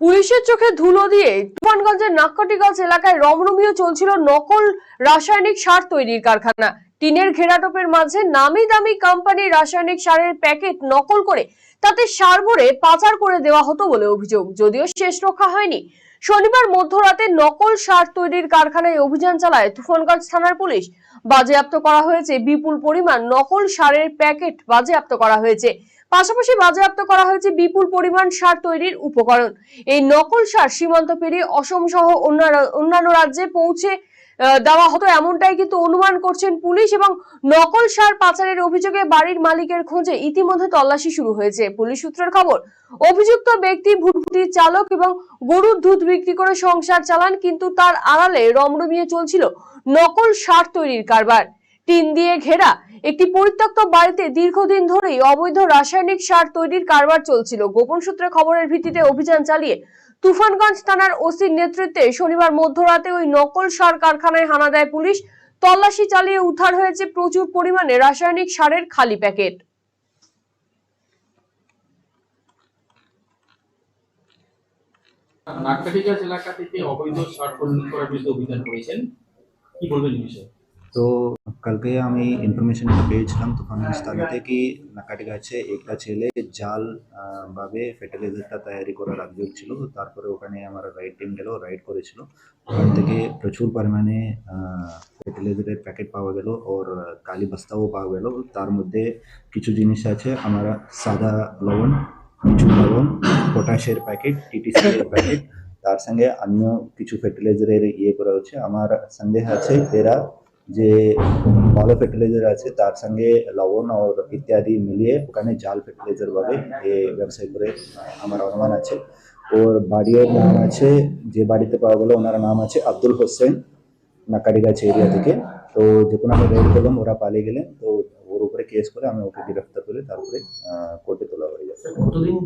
পুলিশের চোখে ধুলো দিয়ে তুফানগঞ্জের নাক্কাটিগঞ্জ এলাকায় রমরমিয়ে চলছিল নকল রাসায়নিক সার তৈরির কারখানা। টিনের ঘেরাটোপের মাঝে নামি দামি কোম্পানির রাসায়নিক সারের প্যাকেট নকল করে তাতে সার ভরে পাচার করে দেওয়া হতো বলে অভিযোগ, যদিও শেষ রক্ষা হয়নি। শনিবার মধ্যরাতে নকল সার তৈরির কারখানায় অভিযান চালায় তুফানগঞ্জ থানার পুলিশ। বাজেয়াপ্ত করা হয়েছে বিপুল পরিমাণ নকল সারের প্যাকেট বাজেয়াপ্ত করা হয়েছে। পাশাপাশি বাজেয়াপ্ত করা হয়েছে বিপুল পরিমাণ সার তৈরির উপকরণ। এই নকল সার সীমান্ত পেরিয়ে অসম সহ অন্যান্য- রাজ্যে পৌঁছে দেওয়া হতো এমনটাই কিন্তু অনুমান করছেন পুলিশ এবং নকল সার পাচারের অভিযোগে বাড়ির মালিকের খোঁজে ইতিমধ্যে তল্লাশি শুরু হয়েছে। পুলিশ সূত্রের খবর, অভিযুক্ত ব্যক্তি ভুটভুটির চালক এবং গরুর দুধ বিক্রি করে সংসার চালান, কিন্তু তার আড়ালে রমরমিয়ে চলছিল নকল সার তৈরির কারবার। টিন দিয়ে ঘেরা একটি পরিত্যক্ত বাড়িতে দীর্ঘদিন ধরেই অবৈধ রাসায়নিক সার তৈরির কারবার চলছিল। গোপন সূত্রে খবরের ভিত্তিতে অভিযান চালিয়ে তুফানগঞ্জ থানার ওসির নেতৃত্বে শনিবার মধ্যরাতে ওই নকল সার কারখানায় হানা দেয় পুলিশ। তল্লাশি চালিয়ে উদ্ধার হয়েছে প্রচুর পরিমাণে রাসায়নিক সারের খালি প্যাকেট। নাটকাটিগাছ এলাকা থেকে অবৈধ সার করার বিরুদ্ধে অভিযান করেছেন। কি বলবেন বিষয়ে? তো কালকে আমি ইনফরমেশন পেয়েছিলাম তুফানগঞ্জ থানাতে কি নাকাটি গাছে একটা ছেলে জাল আহ, ভাবে ফার্টিলাইজারটা তৈরি করার অভিযোগ ছিল তারপরে ওখানে আমার রাইড টিম গেল রাইড করেছিল। ওখান থেকে প্রচুর পরিমাণে ফার্টিলাইজারের প্যাকেট পাওয়া গেল ওর কালি বস্তাও পাওয়া গেল। তার মধ্যে কিছু জিনিস আছে আমার সাদা লবণ কিছু লবণ পটাশের প্যাকেট টিটিসি এর প্যাকেট তার সঙ্গে অন্য কিছু ফার্টিলাইজারের ইয়ে করা হচ্ছে। আমার সন্দেহ আছে এরা যে ভালো ফার্টিলাইজার আছে, তার সঙ্গে লবণ আর ইত্যাদি মিলিয়ে ওখানে জাল ফার্টিলাইজার ভাবে এ ব্যবসায় করে আমার অনুমান আছে। ওর বাড়ির নাম আছে, যে বাড়িতে পাওয়া গেলো ওনার নাম আছে আব্দুল হোসেন নাকারিগাছ এরিয়া থেকে। তো যখন আমি রেড করলাম, ওরা পালিয়ে গেলেন, তো ওর উপরে কেস করে আমি ওকে গ্রেফতার করে তারপরে কোর্টে তোলা হয়ে যাবে কতদিন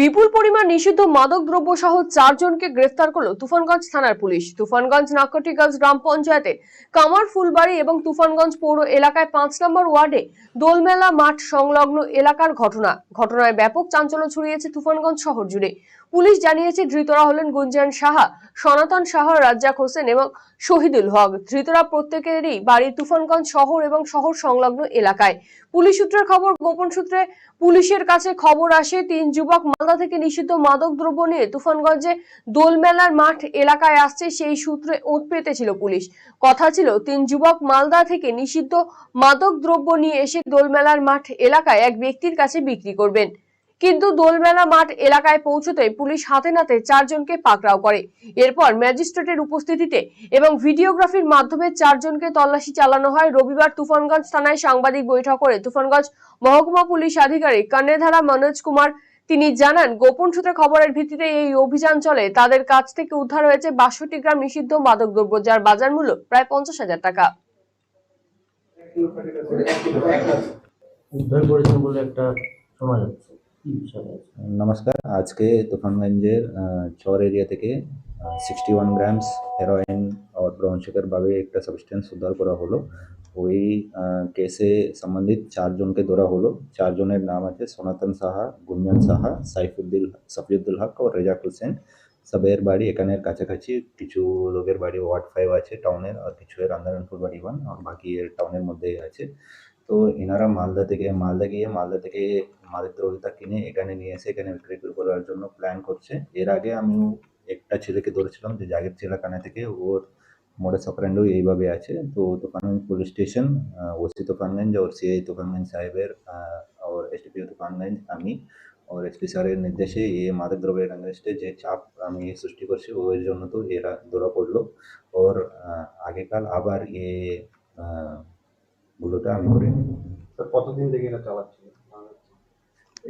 বিপুল পরিমাণ নিষিদ্ধ মাদক দ্রব্য সহ চারজনকে গ্রেফতার করল তুফানগঞ্জ থানার পুলিশ। তুফানগঞ্জ নাকটিগঞ্জ গ্রাম পঞ্চায়েতে কামার ফুলবাড়ি এবং তুফানগঞ্জ পৌর এলাকায় পাঁচ নম্বর ওয়ার্ডে দোলমেলা মাঠ সংলগ্ন এলাকার ঘটনা। ঘটনায় ব্যাপক চাঞ্চল্য ছড়িয়েছে তুফানগঞ্জ শহর জুড়ে। পুলিশ জানিয়েছে, ধৃতরা হলেন গুঞ্জন সাহা, সনাতন সাহা, রাজ্জাক হোসেন এবং শহীদুল হক। ধৃতরা প্রত্যেকেরই বাড়ি তুফানগঞ্জ শহর এবং শহর সংলগ্ন এলাকায়। পুলিশ সূত্রের খবর, গোপন সূত্রে পুলিশের কাছে খবর আসে, তিন যুবক মালদা থেকে নিষিদ্ধ মাদক দ্রব্য নিয়ে তুফানগঞ্জে দোলমেলার মাঠ এলাকায় আসছে, সেই সূত্রে ওঁত পেতেছিল পুলিশ। কথা ছিল, তিন যুবক মালদা থেকে নিষিদ্ধ মাদক দ্রব্য নিয়ে এসে দোলমেলার মাঠ এলাকায় এক ব্যক্তির কাছে বিক্রি করবেন। কিন্তু দোলমেলা মাঠ এলাকায় পৌঁছতে পুলিশ হাতে নাতে চারজনকে পাকড়াও করে। এরপর ম্যাজিস্ট্রেটের উপস্থিতিতে এবং ভিডিওগ্রাফির মাধ্যমে চারজনকে তল্লাশি চালানো হয়। রবিবার তুফানগঞ্জ থানায় সাংবাদিক বৈঠক করে তুফানগঞ্জ মহকুমা পুলিশ আধিকারিক কন্যাধারা মনোজ কুমার। তিনি জানান, গোপন সূত্রে খবরের ভিত্তিতে এই অভিযান চলে। তাদের কাছ থেকে উদ্ধার হয়েছে বাষট্টি গ্রাম নিষিদ্ধ মাদক দ্রব্য, যার বাজার মূল্য প্রায় পঞ্চাশ হাজার টাকা। উদ্ধার করেছেন বলে একটা শোনা যাচ্ছে। নমস্কার, আজকে তুফানগঞ্জের চর এরিয়া থেকে সিক্সটি ওয়ান গ্রামস হেরোইন আর ব্রাউন ভাবে একটা সাবস্টেন্স উদ্ধার করা হলো। ওই কেসে সম্বন্ধিত চারজনকে ধরা হলো। চারজনের নাম আছে সনাতন সাহা, গুঞ্জন সাহা সাইফুদ্দিল সফিউদ্দুল হক ও রেজাক হোসেন সবের বাড়ি এখানের কাছাকাছি, কিছু লোকের বাড়ি ওয়ার্ড ফাইভ আছে টাউনের আর কিছু এর আন্দারানপুর বাড়ি ওয়ান আর বাকি এর টাউনের মধ্যেই আছে। তো এনারা মালদা থেকে, মালদা গিয়ে, মালদা থেকে মাদক দ্রব্যতা কিনে এখানে নিয়ে এসে এখানে বিক্রি করার জন্য প্ল্যান করছে। এর আগে আমি একটা ছেলেকে ধরেছিলাম যে জাগের ছেলেখানা থেকে, ওর মোডে অপারেন্ডো এইভাবে আছে। তো Tufanganj police station OC Tufanganj ওর সিআই তুফানগঞ্জ সাহেবের ওর এসডিপিও তুফানগঞ্জ আমি ওর এসপি স্যারের নির্দেশে এই মাদক দ্রব্যের এগেনস্টে যে চাপ আমি সৃষ্টি করছি, ওর জন্য তো এরা ধরা পড়ল। ওর আগেকাল আবার এ গুলোটা আমি করে নিই কতদিন থেকে এটা চালাচ্ছিল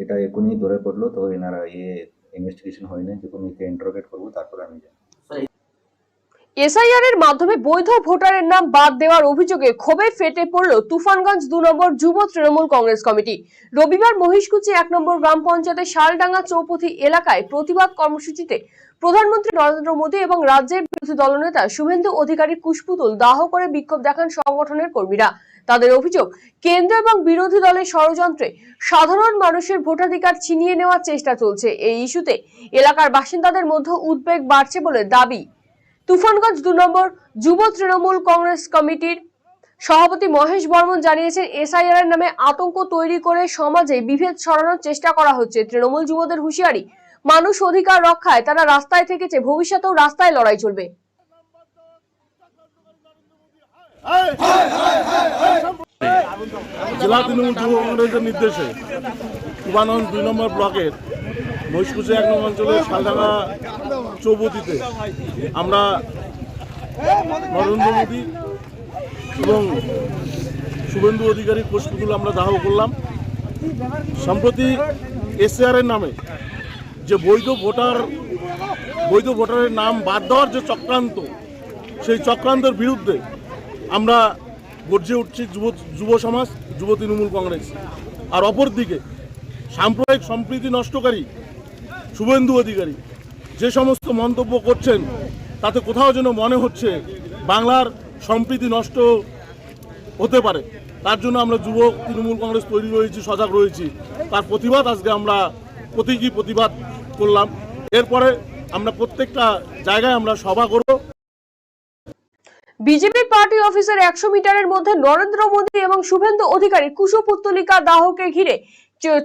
এটা এখনই ধরে পড়ল তো এনারা ইয়ে ইনভেস্টিগেশন হয়নি যখন একে ইন্টারোগেট করব তারপর আমি জানি। এসআইআর এর মাধ্যমে বৈধ ভোটারের নাম বাদ দেওয়ার অভিযোগে ক্ষোভে ফেটে পড়ল তুফানগঞ্জ দু নম্বর যুব তৃণমূল কংগ্রেস কমিটি। রবিবার মহিষকুচি এক নম্বর গ্রাম পঞ্চায়েতের শালডাঙ্গা চৌপথি এলাকায় প্রতিবাদ কর্মসূচিতে প্রধানমন্ত্রী নরেন্দ্র মোদী এবং রাজ্যের বিরোধী দলনেতা শুভেন্দু অধিকারী কুশপুতুল দাহ করে বিক্ষোভ দেখান সংগঠনের কর্মীরা। তাদের অভিযোগ, কেন্দ্র এবং বিরোধী দলের ষড়যন্ত্রে সাধারণ মানুষের ভোটাধিকার ছিনিয়ে নেওয়ার চেষ্টা চলছে। এই ইস্যুতে এলাকার বাসিন্দাদের মধ্যে উদ্বেগ বাড়ছে বলে দাবি। তুফানগঞ্জ দু নম্বর যুব তৃণমূল কংগ্রেস কমিটির সভাপতি মহেশ বর্মন জানিয়েছেন, এসআইআর এর নামে আতঙ্ক তৈরি করে সমাজে বিভেদ ছড়ানোর চেষ্টা করা হচ্ছে। তৃণমূল যুবদের হুঁশিয়ারি, মানুষ অধিকার রক্ষায় তারা রাস্তায় থেকেছে, ভবিষ্যতেও রাস্তায় লড়াই চলবে। জেলা তৃণমূল যুব কংগ্রেসের নির্দেশে কুমানগঞ্জ দুই নম্বর ব্লকের মহিষকুচি এক নম্বর অঞ্চলের শালডাঙ্গা চৌপতিতে আমরা নরেন্দ্র মোদী এবং শুভেন্দু অধিকারীর পুষ্পগুলো আমরা দাহ করলাম। সম্প্রতি এসআর এর নামে যে বৈধ ভোটার, বৈধ ভোটারের নাম বাদ দেওয়ার যে চক্রান্ত, সেই চক্রান্তের বিরুদ্ধে আমরা গর্জে উঠছি যুব যুব সমাজ, যুব তৃণমূল কংগ্রেস। আর অপরদিকে সাম্প্রদায়িক সম্প্রীতি নষ্টকারী, শুভেন্দু অধিকারী, যে সমস্ত মন্তব্য করছেন, তাতে কোথাও যেন মনে হচ্ছে বাংলার সম্প্রীতি নষ্ট হতে পারে। তার জন্য আমরা যুব তৃণমূল কংগ্রেস তৈরি রয়েছি, সজাগ রয়েছি। তার প্রতিবাদ আজকে আমরা প্রতীকী প্রতিবাদ করলাম। এরপরে আমরা প্রত্যেকটা জায়গায় আমরা সভা করব। বিজেপি পার্টি অফিসের একশো মিটারের মধ্যে নরেন্দ্র মোদী এবং শুভেন্দু অধিকারী কুশপুত্তলিকা দাহকে ঘিরে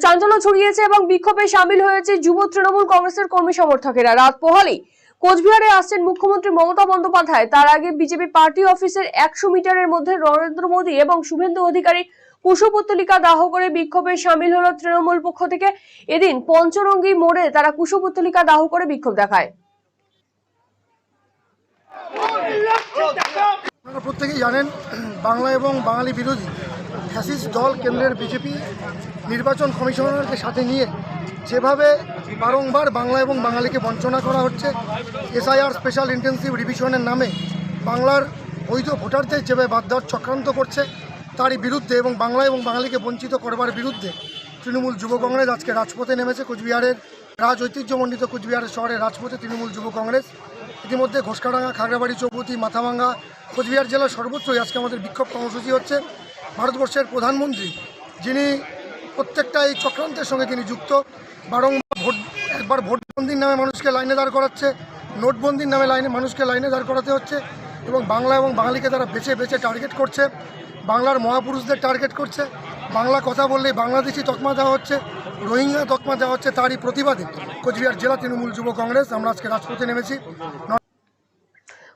চাঞ্চল্য ছড়িয়েছে এবং বিক্ষোভে সামিল হয়েছে যুব তৃণমূল কংগ্রেসের কর্মী সমর্থকেরা। রাত পোহালেই কোচবিহারে আসছেন মুখ্যমন্ত্রী মমতা বন্দ্যোপাধ্যায়। তার আগে বিজেপি পার্টি অফিসের একশো মিটারের মধ্যে নরেন্দ্র মোদী এবং শুভেন্দু অধিকারী কুশপুত্তলিকা দাহ করে বিক্ষোভে সামিল হলো তৃণমূল পক্ষ থেকে। এদিন পঞ্চরঙ্গী মোড়ে তারা কুশপুত্তলিকা দাহ করে বিক্ষোভ দেখায়। আপনারা প্রত্যেকেই জানেন, বাংলা এবং বাঙালি বিরোধী ফ্যাসিস্ট দল কেন্দ্রের বিজেপি নির্বাচন কমিশনারকে সাথে নিয়ে যেভাবে বারংবার বাংলা এবং বাঙালিকে বঞ্চনা করা হচ্ছে, এসআইআর স্পেশাল ইন্টেন্সিভ রিভিশনের নামে বাংলার বৈধ ভোটারদের যেভাবে বাদ দেওয়ার চক্রান্ত করছে, তারই বিরুদ্ধে এবং বাংলা এবং বাঙালিকে বঞ্চিত করবার বিরুদ্ধে তৃণমূল যুব কংগ্রেস আজকে রাজপথে নেমেছে। কোচবিহারের রাজ ঐতিহ্যমণ্ডিত কোচবিহারের শহরে রাজপথে তৃণমূল যুব কংগ্রেস ইতিমধ্যে ঘোষকাডাঙ্গা, খাগড়াবাড়ি, চৌপতি, মাথাভাঙ্গা, কোচবিহার জেলার সর্বোচ্চই আজকে আমাদের বিক্ষোভ কর্মসূচি হচ্ছে। ভারতবর্ষের প্রধানমন্ত্রী যিনি প্রত্যেকটা এই চক্রান্তের সঙ্গে তিনি যুক্ত, বারংবার ভোট, একবার ভোটবন্দির নামে মানুষকে লাইনে দাঁড় করাচ্ছে, নোটবন্দির নামে লাইনে মানুষকে লাইনে দাঁড় করাতে হচ্ছে এবং বাংলা এবং বাঙালিকে তারা বেছে বেছে টার্গেট করছে। বাংলার মহাপুরুষদের টার্গেট করছে। বাংলা কথা বললেই বাংলাদেশি তকমা দেওয়া হচ্ছে, রোহিঙ্গা তকমা দেওয়া হচ্ছে তারই প্রতিবাদে। কোচবিহার জেলা তৃণমূল যুব কংগ্রেস, আমরা আজকে রাজপথে নেমেছি।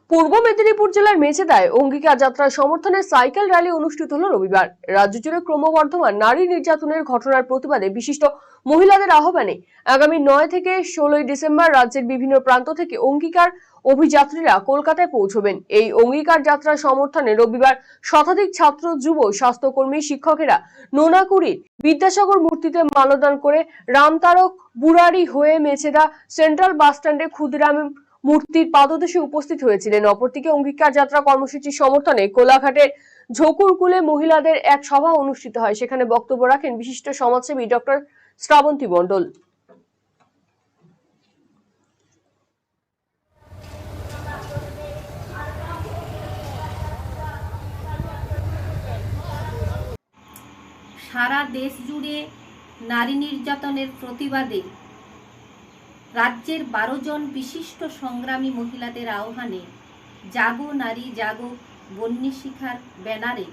পূর্ব মেদিনীপুর জেলার মেচেদায় অঙ্গিকা যাত্রার সমর্থনে সাইকেল র্যালি অনুষ্ঠিত হল রবিবার। রাজ্য জুড়ে ক্রমবর্ধমান নারী নির্যাতনের ঘটনার প্রতিবাদে বিশিষ্ট মহিলাদের আহ্বানে আগামী নয় থেকে ষোলোই ডিসেম্বর রাজ্যের বিভিন্ন প্রান্ত থেকে অঙ্গীকার অভিযাত্রীরা কলকাতায় পৌঁছবেন। এই অঙ্গীকার যাত্রার সমর্থনে রবিবার শতাধিক ছাত্র, যুব, স্বাস্থ্যকর্মী, শিক্ষকেরা নোনাকুড়ির বিদ্যাসাগর মূর্তিতে মালদান করে রামতারক বুড়ারি হয়ে মেছেদা সেন্ট্রাল বাসস্ট্যান্ডে ক্ষুদিরাম মূর্তির পাদদেশে উপস্থিত হয়েছিলেন। অপরদিকে অঙ্গীকার যাত্রা কর্মসূচির সমর্থনে কোলাঘাটের ঝকুরকুলে মহিলাদের এক সভা অনুষ্ঠিত হয়। সেখানে বক্তব্য রাখেন বিশিষ্ট সমাজসেবী ডক্টর শ্রাবন্তী মণ্ডল। সারা দেশ জুড়ে নারী নির্যাতনের প্রতিবাদে রাজ্যের বারো জন বিশিষ্ট সংগ্রামী মহিলাদের আহ্বানে জাগো নারী জাগো বন্যী শিখার ব্যানারে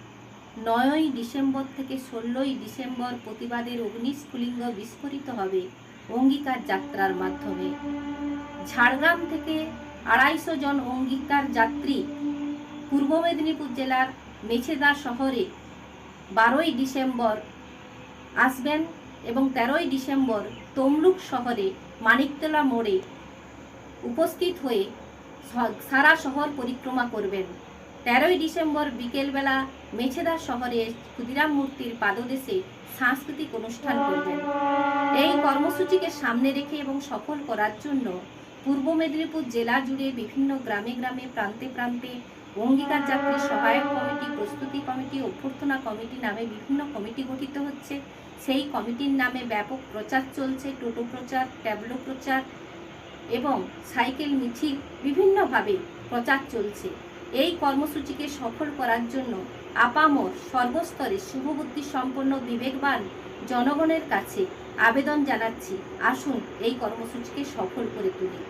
নয়ই ডিসেম্বর থেকে ষোলোই ডিসেম্বর প্রতিবাদের অগ্নিস্ফুলিঙ্গ বিস্ফোরিত হবে অঙ্গীকার যাত্রার মাধ্যমে। ঝাড়গ্রাম থেকে আড়াইশো জন অঙ্গীকার যাত্রী পূর্ব মেদিনীপুর জেলার মেছেদা শহরে বারোই ডিসেম্বর আসবেন এবং তেরোই ডিসেম্বর তমলুক শহরে মানিকতলা মোড়ে উপস্থিত হয়ে সারা শহর পরিক্রমা করবেন। তেরোই ডিসেম্বর বিকেলবেলা মেছেদা শহরে ক্ষুদিরাম মূর্তির পাদদেশে সাংস্কৃতিক অনুষ্ঠান করবেন। এই কর্মসূচিকে সামনে রেখে এবং সফল করার জন্য পূর্ব মেদিনীপুর জেলা জুড়ে বিভিন্ন গ্রামে গ্রামে, প্রান্তে প্রান্তে অঙ্গীকার যাত্রী সহায়ক কমিটি, প্রস্তুতি কমিটি, অভ্যর্থনা কমিটি নামে বিভিন্ন কমিটি গঠিত হচ্ছে। সেই কমিটির নামে ব্যাপক প্রচার চলছে, টোটো প্রচার, ট্যাবলো প্রচার এবং সাইকেল মিছিল বিভিন্নভাবে প্রচার চলছে। এই কর্মসূচিকে সফল করার জন্য আপামর সর্বস্তরে শুভবুদ্ধি সম্পন্ন বিবেকবান জনগণের কাছে আবেদন জানাচ্ছি। আসুন এই কর্মসূচিকে সফল করে তুলি।